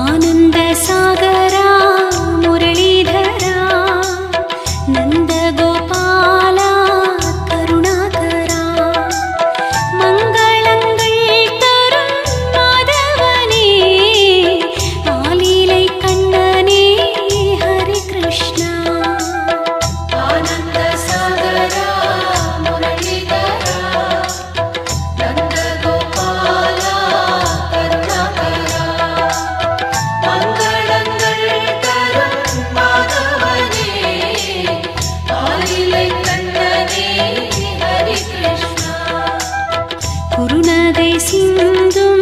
ஆனந்த குருநகை சிந்து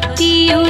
ಭಕ್ತಿಯು